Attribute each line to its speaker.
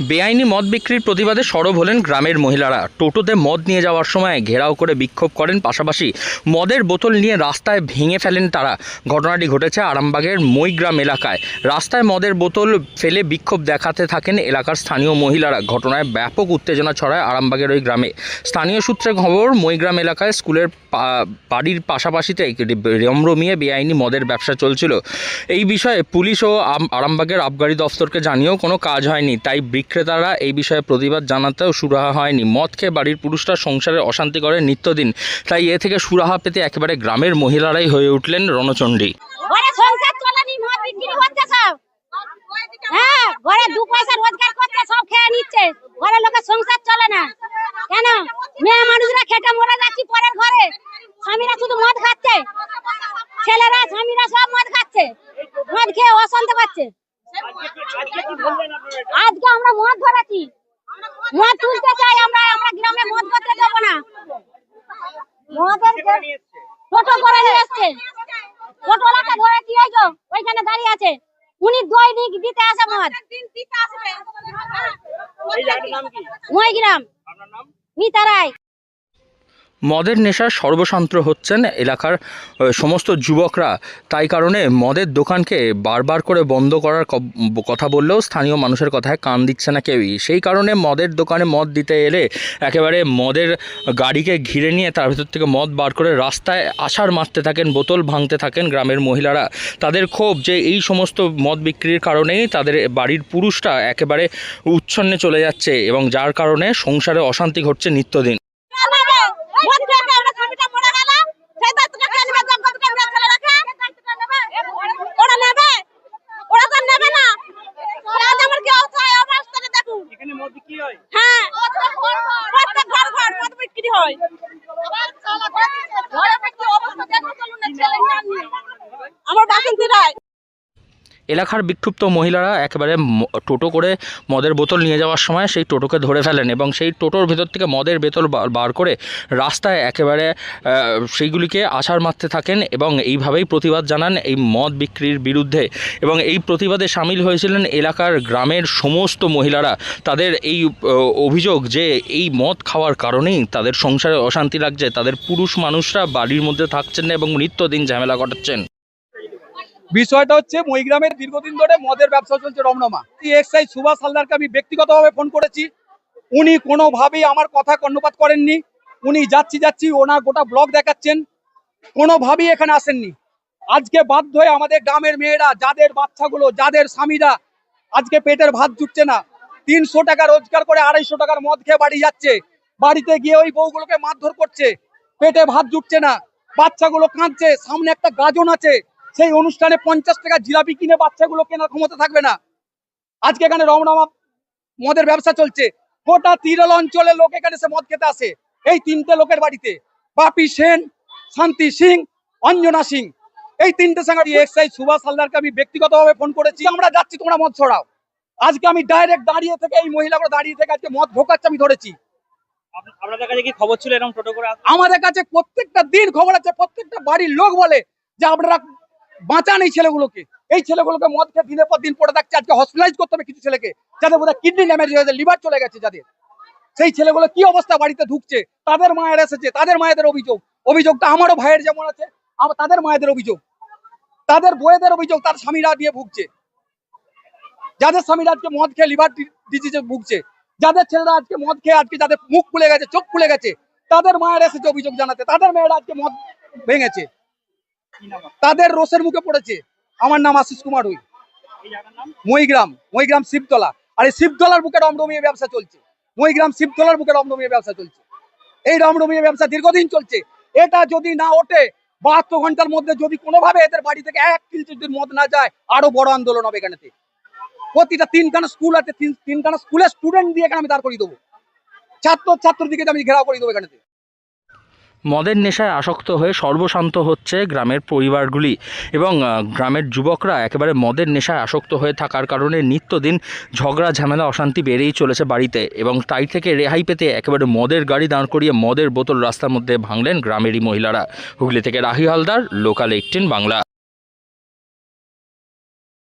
Speaker 1: বেআইনি মদ বিক্রির প্রতিবাদে সরব হলেন গ্রামের মহিলারা। টোটোতে মদ নিয়ে যাওয়ার সময় ঘেরাও করে বিক্ষোভ করেন পাশাপাশি মদের বোতল নিয়ে রাস্তায় ভেঙে ফেলেন তারা। ঘটনাটি ঘটেছে আরামবাগের মইগ্রাম এলাকায়। রাস্তায় মদের বোতল ফেলে বিক্ষোভ দেখাতে থাকেন এলাকার স্থানীয় মহিলারা। ঘটনায় ব্যাপক উত্তেজনা ছড়ায় আরামবাগের ওই গ্রামে। স্থানীয় সূত্রে খবর মইগ্রাম এলাকায় স্কুলের বাড়ির পাশাপাশিতে রমরমিয়ে বেআইনি মদের ব্যবসা চলছিল। এই বিষয়ে পুলিশ ও আরামবাগের আবগারি দফতরকে জানিয়েও কোনো কাজ হয়নি, তাই বিক্রেতারা এই বিষয়ে প্রতিবাদ জানাতেও সুরাহা হয়নি। মদ খেয়ে বাড়ির পুরুষরা সংসারে অশান্তি করে নিত্যদিন। তাই এ থেকে সুরাহা পেতে একেবারে গ্রামের মহিলারাই হয়ে উঠলেন রণচণ্ডী।
Speaker 2: হ্যাঁ ঘরে দু সব খেয়ে নিচ্ছে। সংসার চলে না। কেন? মেয়ে মানুষরা পরের ঘরে। স্বামীরা শুধু মদ খাচ্ছে। ছেলেরা, স্বামীরা সব মদ খাচ্ছে। মদ খেয়ে অশান্ত পাচ্ছে। আজকে আমরা মদ ধরেছি মদ তুলতে চাই আমরা আমরা গ্রামে মদ করতে দেবো না। মদের টোটো করে নিয়ে এসছে। ওইখানে দাঁড়িয়ে আছে। উনি দই দিতে আসে মদ। মহিগ্রাম। মিতা রায়।
Speaker 1: মদের নেশার সর্বশান্ত হচ্ছেন এলাকার সমস্ত যুবকরা। তাই কারণে মদের দোকানকে বারবার করে বন্ধ করার কথা বললেও স্থানীয় মানুষের কথায় কান দিচ্ছে না কেউই। সেই কারণে মদের দোকানে মদ দিতে এলে একেবারে মদের গাড়িকে ঘিরে নিয়ে তার ভিতর থেকে মদ বার করে রাস্তায় আছাড় মারতে থাকেন, বোতল ভাঙতে থাকেন গ্রামের মহিলারা। তাদের ক্ষোভ যে এই সমস্ত মদ বিক্রির কারণেই তাদের বাড়ির পুরুষরা একেবারে উচ্ছন্নে চলে যাচ্ছে এবং যার কারণে সংসারে অশান্তি ঘটছে নিত্যদিন।
Speaker 2: আমরা
Speaker 3: হয়?
Speaker 2: হ্যাঁ? হয়। বাসন্তী রায়।
Speaker 1: এলাকার বিক্ষুব্ধ মহিলারা একেবারে টোটো করে মদের বোতল নিয়ে যাওয়ার সময় সেই টোটোকে ধরে ফেলেন এবং সেই টোটোর ভেতর থেকে মদের বোতল বার করে রাস্তায় একেবারে সেইগুলিকে আছাড় মারতে থাকেন এবং এইভাবেই প্রতিবাদ জানান এই মদ বিক্রির বিরুদ্ধে। এবং এই প্রতিবাদে সামিল হয়েছিলেন এলাকার গ্রামের সমস্ত মহিলারা। তাদের এই অভিযোগ যে এই মদ খাওয়ার কারণেই তাদের সংসারে অশান্তি লাগছে, তাদের পুরুষ মানুষরা বাড়ির মধ্যে থাকছেন না এবং নিত্যদিন ঝামেলা ঘটাচ্ছেন।
Speaker 3: বিষয়টা হচ্ছে মহিগ্রামের দীর্ঘদিন ধরে মদের ব্যবসা চলছে রমরমা। এক্সাই সুভাষ হালদারকে আমি ব্যক্তিগতভাবে ফোন করেছি। উনি কোনোভাবেই আমার কথা কর্ণপাত করেননি। উনি যাচ্ছি যাচ্ছি ওনার গোটা ব্লগ দেখাচ্ছেন। কোনোভাবেই এখানে আসেননি। আজকে বাধ্য হয়ে আমাদের গ্রামের মেয়েরা, যাদের বাচ্চাগুলো, যাদের স্বামীরা আজকে পেটের ভাত জুটছে না, তিনশো টাকা রোজগার করে আড়াইশো টাকার মদ খেয়ে বাড়ি যাচ্ছে। বাড়িতে গিয়ে ওই বউগুলোকে মারধর করছে। পেটে ভাত জুটছে না। বাচ্চাগুলো কাঁদছে। সামনে একটা গাজন আছে। সেই অনুষ্ঠানে পঞ্চাশ টাকা জিলাপি কিনে বাচ্চাগুলো কেনার ক্ষমতা থাকবে না। আজকে এখানে রমরমা মদের ব্যবসা চলছে। গোটা তিরল অঞ্চলের লোক এখানে সে মদ খেতে আসে। এই তিনটে লোকের বাড়িতে বাপি সেন শান্তি সিং অঞ্জনা সিং। এই তিনটে সাংগাড়ি এক্সাইজ সুভাষ হালদারকে আমি ব্যক্তিগতভাবে ফোন করেছি। আমরা যাচ্ছি তোমরা মদ ছড়াও। আজকে আমি ডাইরেক্ট দাঁড়িয়ে থেকে এই মহিলাগুলো দাঁড়িয়ে থেকে আজকে মদ ঢোকাচ্ছে আমি ধরেছি।
Speaker 4: আপনাদের কাছে কি খবর ছিল এরকম টোটো করে
Speaker 3: আমাদের কাছে প্রত্যেকটা দিন খবর আছে প্রত্যেকটা বাড়ির লোক বলে যে আপনারা বাঁচান এই ছেলেগুলোকে। এই ছেলেগুলোকে মদ খেয়ে দিনের পর দিন পড়ে থাকছে, আজকে হসপিটালাইজ করতে হবে কিছু ছেলেকে, যাদের বোধহয় কিডনি ড্যামেজ হয়েছে লিভার চলে গেছে যাদের। সেই ছেলেগুলো কি অবস্থা বাড়িতে ঢুকছে? তাদের মায়ের এসেছে, তাদের মায়েদের অভিযোগ। অভিযোগটা আমারও ভাইয়ের যেমন আছে আমার তাদের মায়েদের অভিযোগ। তাদের বইয়েদের অভিযোগ, তার স্বামীরা দিয়ে ভুগছে। যাদের স্বামীরা আজকে মদ খেয়ে লিভার ডিজিজে ভুগছে, যাদের ছেলেরা আজকে মদ খেয়ে আজকে যাদের মুখ খুলে গেছে, চোখ খুলে গেছে, তাদের মায়ের এসেছে অভিযোগ জানাতে। তাদের মেয়েরা আজকে মদ ভেঙেছে? তাদের রোষের মুখে পড়েছে। আমার নাম আশিস কুমার
Speaker 4: নাম
Speaker 3: মহিগ্রাম মহিগ্রাম শিবতলা। আর এই শিবতলার বুকে রমরমিয়ে ব্যবসা চলছে। মহিগ্রাম শিবতলার বুকে রমরমিয়ে ব্যবসা চলছে। এই রমরমিয়ে ব্যবসা দীর্ঘদিন চলছে। এটা যদি না ওঠে, বাহাত্তর ঘণ্টার মধ্যে যদি কোনোভাবে এদের বাড়ি থেকে এক কিল যদি মদ না যায়, আরও বড় আন্দোলন হবে এখানেতে। প্রতিটা তিনখানা স্কুল আছে, তিন তিনখানা স্কুলের স্টুডেন্ট দিয়ে এখানে আমি দাঁড় করিয়ে দেবো। ছাত্র ছাত্র দিকে আমি ঘেরাও করে দেবো এখানেতে।
Speaker 1: মদের নেশায় আসক্ত হয়ে সর্বশান্ত হচ্ছে গ্রামের পরিবারগুলি এবং গ্রামের যুবকরা একেবারে মদের নেশায় আসক্ত হয়ে থাকার কারণে নিত্যদিন ঝগড়া, ঝামেলা, অশান্তি বেড়েই চলেছে বাড়িতে এবং তাই থেকে রেহাই পেতে একেবারে মদের গাড়ি দাঁড় করিয়ে মদের বোতল রাস্তার মধ্যে ভাঙলেন গ্রামেরই মহিলারা। হুগলি থেকে রাহি হালদার লোকাল এইটিন বাংলা।